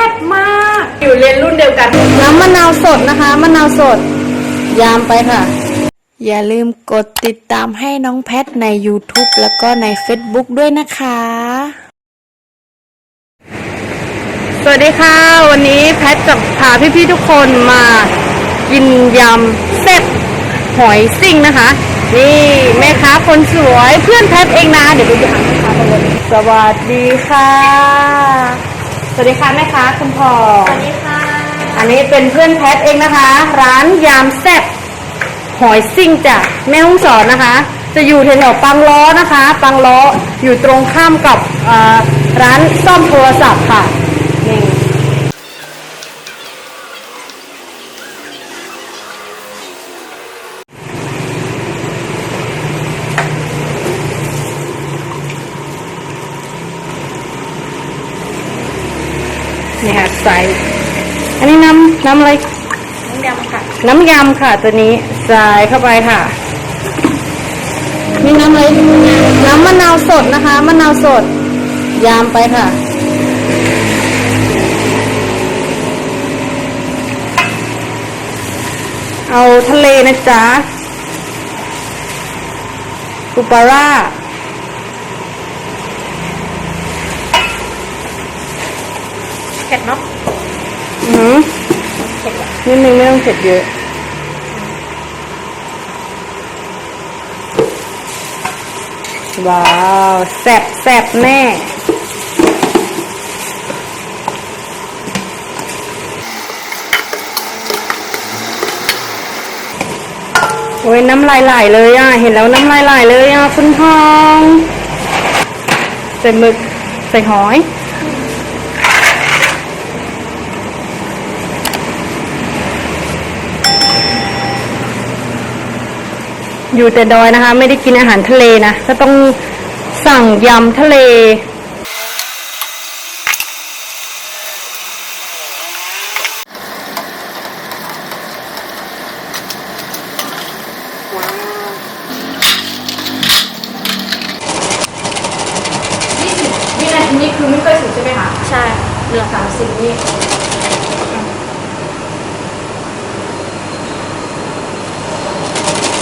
ซ่บมาก อยู่เรียนรุ่นเดียวกัน น้ำมะนาวสดนะคะ มะนาวสด ยามไปค่ะ อย่าลืมกดติดตามให้น้องแพทใน YouTube แล้วก็ใน Facebook ด้วยนะคะ สวัสดีค่ะ วันนี้แพทจะพาพี่ๆทุกคนมากินยำแซ่บหอยซิ่งนะคะ นี่แม่ค้าคนสวยเพื่อนแพทเองนะ เดี๋ยวดูไปหาแม่ค้ากันเลยสวัสดีค่ะ สวัสดีค่ะแม่ค้าคุณพ่อสวัสดีค่ะ อันนี้เป็นเพื่อนแพทเองนะคะ ร้านยำแซ่บหอยซิ่งจากแม่ฮ่องสอนนะคะ จะอยู่แถวๆปังล้อนะคะ ปังล้ออยู่ตรงข้ามกับอ่าร้านซ่อมโทรศัพท์ค่ะ นี่ค่ะใส่อันนี้น้ำน้ำอะไรน้ำยำค่ะ น้ำยำค่ะตัวนี้ใส่เข้าไปค่ะนี่น้ำอะไรน้ำมะนาวสดนะคะมะนาวสด ยามไปค่ะเอาทะเลนะจ๊ะปูปลาร่า เผ็ดเนาะอือหือเผ็ดนิดนึงไม่ต้องเผ็ดเยอะว้าวแซ่บแซ่บแน่โอ้ยน้ำลายไหลเลยอะ เห็นแล้วน้ำลายไหลเลยอะคุณทอง ใส่หมึก ใส่หอย อยู่แต่ดอยนะคะ ไม่ได้กินอาหารทะเลนะ ก็ต้องสั่งยำทะเล นี่นาทีนี้คือไม่ค่อยถึงใช่ไหมคะ ใช่เหลือสามสิบนี่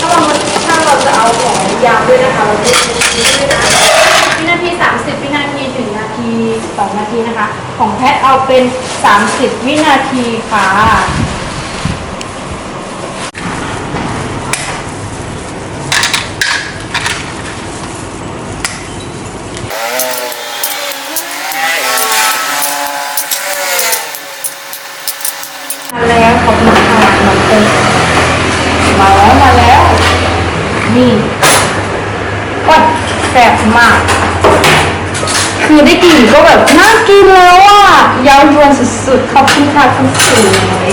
ถ้าเราถ้าเราจะเอาของยำด้ ราดูนี้นะวินาที 30 วินาทีถึงนาที 2 นาทีนะคะ ของแพทเอาเป็น 30 วินาทีค่ะมาแล้วขอบคุณค่ะน้องเต้มาแล้วมาแล้วนี่ ซ่บมาก คือได้กลิ่นก็แบบน่ากินแล้วอะเย้ายวนสุดๆ ขอบคุณค่ะคุณสวย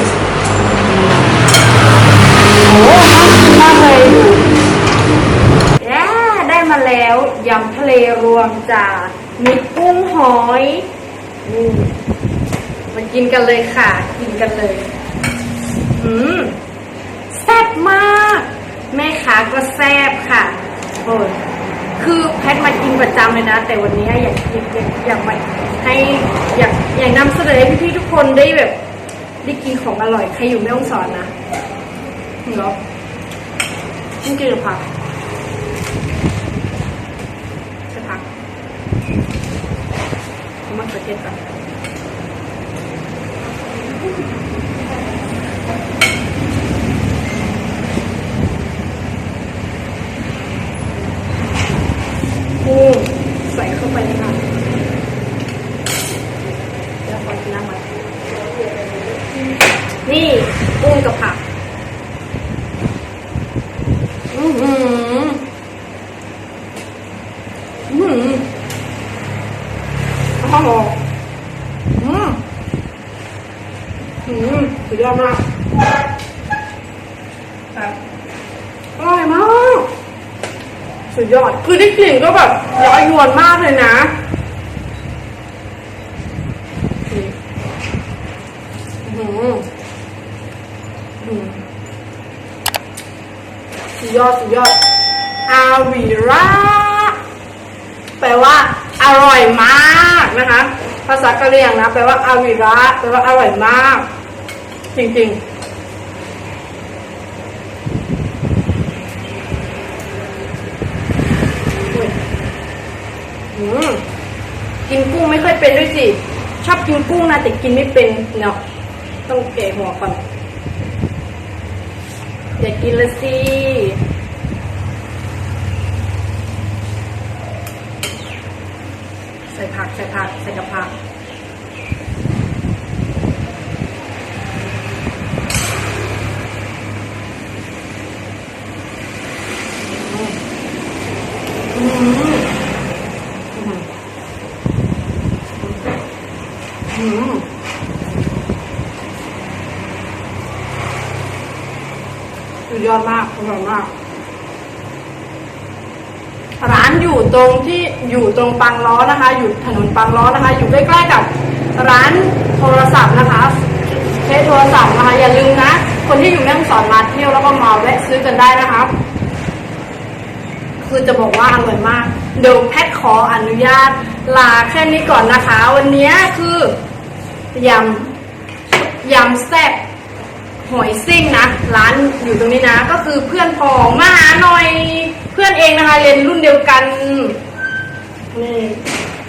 โอ้น่ากินมากเลยแย่ได้มาแล้วยำทะเลรวมจ้ามีกุ้งหอยนี่มากินกันเลยค่ะ กินกันเลย อืมแซ่บมาก แม่ค้าก็แซ่บค่ะ โอ้ย คือแพทมากินประจำเลยนะ แต่วันนี้อยากอยากอยากมาให้อยากอยากนำเสนอให้พี่ๆทุกคนได้แบบได้กินของอร่อยใครอยู่แม่ฮ่องสอนนะเหรอนี่กินหรือผักจะผักมันประเทศก่อน กุ้งใส่เข้าไปเลยค่ะแล้วขอกินน้ำมันนี่ กุ้งกับผักอือหืออือหือข้าวหมกอืมอืมสุดยอดมากครับอร่อยมากสุดยอด คือได้กลิ่นก็แบบย้อยยวนมากเลยนะนี่อื้อ สุดยอดสุดยอดอาวีราแปลว่า อร่อยมากนะคะ ภาษากะเหรี่ยงนะแปลว่าอาวิระแปลว่าอร่อยมาก จริงๆอืมกินกุ้งไม่ค่อยเป็นด้วยสิ ชอบกินกุ้งนะแต่กินไม่เป็นเนาะต้องแกะหัวก่อน อยากินละสิใส่ผักใส่ผักใส่กระผักอืมอืมสุดยอดมากอ ร่อยมาก ร้านอยู่ตรงที่อยู่ตรงปังล้อนะคะ อยู่ถนนปังล้อนะคะ อยู่ใกล้ๆกับร้านโทรศัพท์นะคะใช้โทรศัพท์นะคะอย่าลืมนะ คนที่อยู่แม่ฮ่องสอนมาเที่ยวแล้วก็มาแวะซื้อกันได้นะคะคือจะบอกว่าอร่อยมาก เดี๋ยวแพทขออนุญาตลาแค่นี้ก่อนนะคะ วันนี้คือยำยำแซ่บ หอยซิ่งนะร้านอยู่ตรงนี้นะ ก็คือเพื่อนพองมาหาหน่อยเพื่อนเองนะคะเรียนรุ่นเดียวกันนี่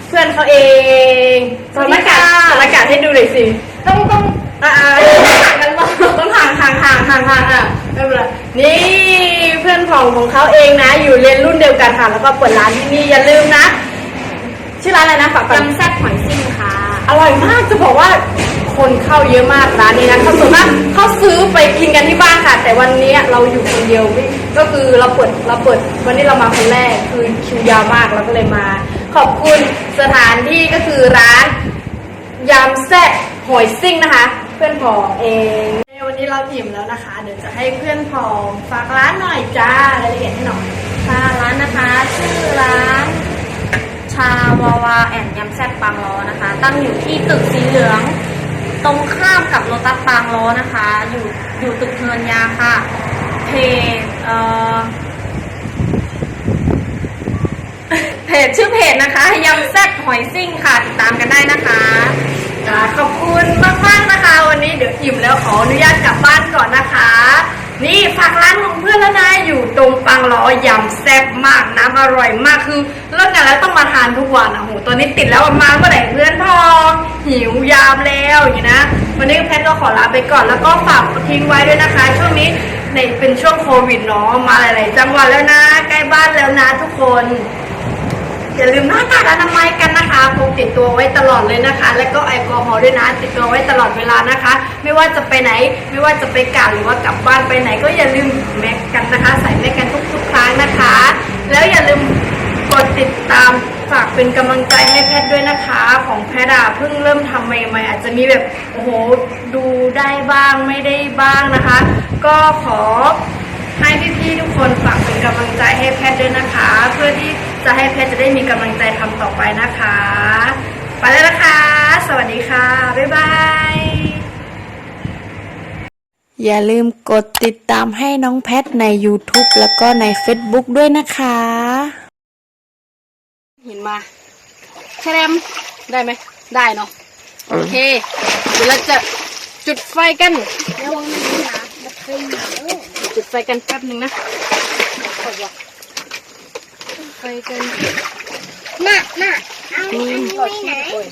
เพื่อนเขาเองสถานการณ์สถานการณ์ให้ดูหน่อยสิต้องต้องอ่าห่างกันบ้างต้องห่างห่างห่างห่างห่างอะไม่เป็นไรนี่เพื่อนของของเขาเองนะ อยู่เรียนรุ่นเดียวกันค่ะแล้วก็เปิดร้านที่นี่อย่าลืมนะ ชื่อร้านอะไรนะฝากก่อนยำแซ่บหอยซิ่งค่ะ อร่อยมากจะบอกว่า คนเข้าเยอะมากร้านนี้นะเขาส่วนมากเขาซื้อไปกินกันที่บ้านค่ะ แต่วันนี้เราอยู่คนเดียวก็คือเราเปิดเราเปิดวันนี้เรามาคนแรกคือคิวยาวมากเราก็เลยมา ขอบคุณสถานที่ก็คือร้านยำแซ่บหอยซิ่งนะคะ เพื่อนพองเองวันนี้เราอิ่มแล้วนะคะ เดี๋ยวจะให้เพื่อนพองฝากร้านหน่อยจ้ารายละเอียดให้หน่อยค่ะร้านนะคะชื่อร้านชาวาวาแอนยำแซ่บปางล้อนะคะ ตั้งอยู่ที่ตึกสีเหลือง ตรงข้ามกับโลตัสบางล้อนะคะ อยู่อยู่ตึกเนินยาค่ะเพจเอ่อเพจชื่อเพจนะคะยำแซ่บหอยซิ่งค่ะ ติดตามกันได้นะคะขอบคุณมากมากๆนะคะ วันนี้เดี๋ยวอิ่มแล้วขออนุญาตกลับบ้านก่อนนะคะ นี่ฝากร้านของเพื่อนแล้วนะอยู่ตรงปังล้อยำแซ่บมากน้ำอร่อยมากคือเลิกงานแล้วต้องมาทานทุกวันอะโหตอนนี้ติดแล้วมาเมื่อไหร่เพื่อนพองหิวยามแล้วอย่างนี้นะ วันนี้แพทย์ก็ขอลาไปก่อนแล้วก็ฝากทิ้งไว้ด้วยนะคะ ช่วงนี้ในเป็นช่วงโควิดเนาะมาหลาย ๆ จังหวัดแล้วนะ ใกล้บ้านแล้วนะทุกคน อย่าลืมหน้ากากอนามัยกันนะคะพกติดตัวไว้ตลอดเลยนะคะ และก็แอลกอฮอล์ด้วยนะติดตัวไว้ตลอดเวลานะคะ ไม่ว่าจะไปไหน ไม่ว่าจะไปกาดหรือว่ากลับบ้านไปไหน ก็อย่าลืมแมสกันนะคะ ใส่แมสกันทุกๆครั้งนะคะ แล้วอย่าลืมกดติดตามฝากเป็นกำลังใจให้แพทย์ด้วยนะคะ ของแพทย์อะเพิ่งเริ่มทำใหม่ๆอาจจะมีแบบโอ้โหดูได้บ้างไม่ได้บ้างนะคะ ก็ขอ ให้พี่ๆทุกคนฝากเป็นกำลังใจให้แพทย์ด้วยนะคะ เพื่อที่จะให้แพทย์จะได้มีกำลังใจทำต่อไปนะคะ ไปแล้วนะคะ สวัสดีค่ะ บ๊ายบาย อย่าลืมกดติดตามให้น้องแพทใน YouTube แล้วก็ใน Facebook ด้วยนะคะหินมาแชรมได้ไหม ได้เนาะ โอเค เดี๋ยวเราจะจุดไฟกันระวังมันหนามันเคยหนาเออ จุดไฟกันแป๊บหนึ่งนะขอบอกไฟกันน่ะน่ะเอาอันนี้ไว้ไหนโอ้ย